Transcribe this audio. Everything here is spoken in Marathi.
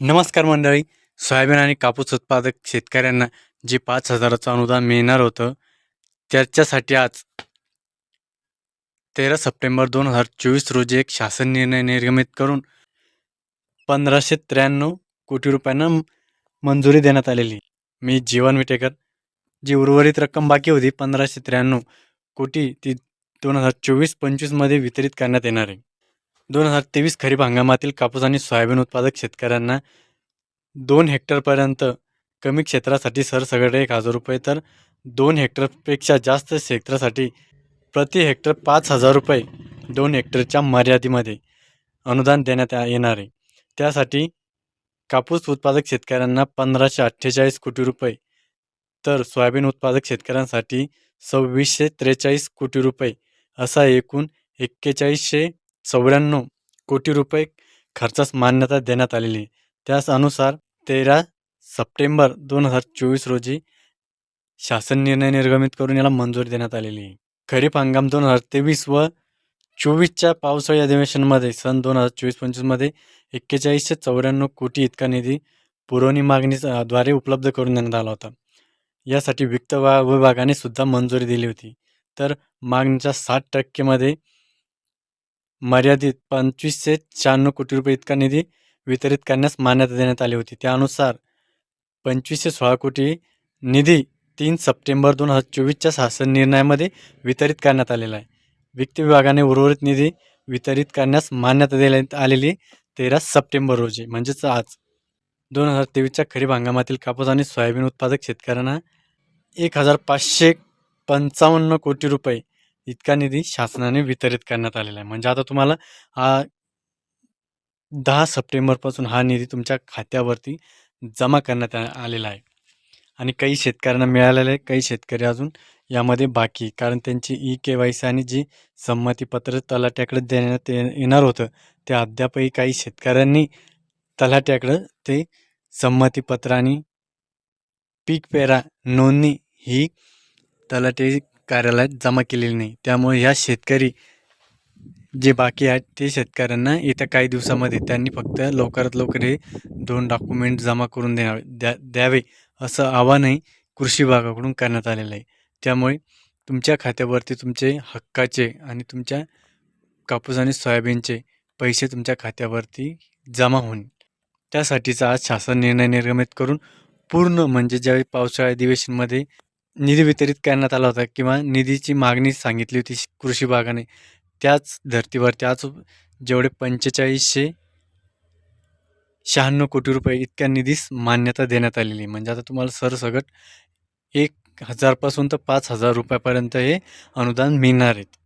नमस्कार मंडळी. सोयाबीन आणि कापूस उत्पादक शेतकऱ्यांना जे पाच हजाराचं अनुदान मिळणार होतं त्याच्यासाठी आज तेरा सप्टेंबर दोन हजार चोवीस रोजी एक शासन निर्णय निर्गमित करून पंधराशे त्र्याण्णव कोटी रुपयांना मंजुरी देण्यात आलेली. मी जीवन विटेकर जी उर्वरित रक्कम बाकी होती पंधराशे त्र्याण्णव कोटी ती दोन हजार चोवीस पंचवीसमध्ये वितरित करण्यात येणार आहे. दोन हजार तेवीस खरीप हंगामातील कापूस आणि सोयाबीन उत्पादक शेतकऱ्यांना दोन हेक्टरपर्यंत कमी क्षेत्रासाठी सरसगडे एक हजार रुपये तर दोन हेक्टरपेक्षा जास्त क्षेत्रासाठी प्रति हेक्टर पाच हजार रुपये दोन हेक्टरच्या मर्यादेमध्ये अनुदान देण्यात येणार आहे. त्यासाठी कापूस उत्पादक शेतकऱ्यांना पंधराशे अठ्ठेचाळीस कोटी रुपये तर सोयाबीन उत्पादक शेतकऱ्यांसाठी सव्वीसशे त्रेचाळीस कोटी रुपये असा एकूण एक्केचाळीसशे चौऱ्याण्णव कोटी रुपये खर्चास मान्यता देण्यात आलेली. त्याच त्यास अनुसार तेरा सप्टेंबर दोन हजार चोवीस रोजी शासन निर्णय निर्गमित करून याला मंजुरी देण्यात आलेली. खरीप हंगाम दोन हजार तेवीस व चोवीसच्या पावसाळी अधिवेशनामध्ये सन दोन हजार चोवीस पंचवीसमध्ये एक्केचाळीसशे चौऱ्याण्णव कोटी इतका निधी पुरवणी मागणीद्वारे उपलब्ध करून देण्यात आला होता. यासाठी वित्त वा विभागाने सुद्धा मंजुरी दिली होती. तर मागणीच्या साठ टक्केमध्ये मर्यादित पंचवीसशे शहाण्णव कोटी रुपये इतका निधी वितरित करण्यास मान्यता देण्यात आली होती. त्यानुसार पंचवीसशे सोळा कोटी निधी तीन सप्टेंबर दोन हजार चोवीसच्या शासन निर्णयामध्ये वितरित करण्यात आलेला आहे. वित्त विभागाने उर्वरित निधी वितरित करण्यास मान्यता देण्यात आलेली तेरा सप्टेंबर रोजी म्हणजेच आज. दोन हजार तेवीसच्या खरीप हंगामातील कापूस आणि सोयाबीन उत्पादक शेतकऱ्यांना एक हजार पाचशे पंचावन्न कोटी रुपये इतका निधी शासनाने वितरित करण्यात आलेला आहे म्हणजे आता तुम्हाला हा दहा सप्टेंबरपासून हा निधी तुमच्या खात्यावरती जमा करण्यात आ- आलेला आहे आणि काही शेतकऱ्यांना मिळालेले आहे काही शेतकरी अजून यामध्ये बाकी आहे. कारण त्यांची ई के वाय सी आणि जी संमतीपत्र तलाट्याकडे देण्यात ये- येणार होतं ते अद्यापही काही शेतकऱ्यांनी तलाट्याकडं ते संमतीपत्र आणि पीक पेरा नोंदणी ही तलाट्या कार्यालयात जमा केलेली नाही. त्यामुळे ह्या शेतकरी जे बाकी आहेत ते शेतकऱ्यांना येत्या काही दिवसामध्ये त्यांनी फक्त लवकरात लवकर हे दोन डॉक्युमेंट जमा करून देणार द्या द्यावे असं आवाहनही कृषी विभागाकडून करण्यात आलेलं आहे. त्यामुळे तुमच्या खात्यावरती तुमचे हक्काचे आणि तुमच्या कापूस आणि सोयाबीनचे पैसे तुमच्या खात्यावरती जमा होईल. त्यासाठीचा आज शासन निर्णय निर्गमित करून पूर्ण म्हणजे ज्यावेळी पावसाळ्या अधिवेशनमध्ये निधी वितरित करण्यात आला होता किंवा निधीची मागणी सांगितली होती श- कृषी विभागाने त्याच धर्तीवर त्याच जेवढे पंचेचाळीसशे शहाण्णव कोटी रुपये इतक्या निधीस मान्यता देण्यात आलेली आहे. म्हणजे आता तुम्हाला सरसगट एक हजारपासून तर पाच हजार रुपयापर्यंत हे अनुदान मिळणार आहेत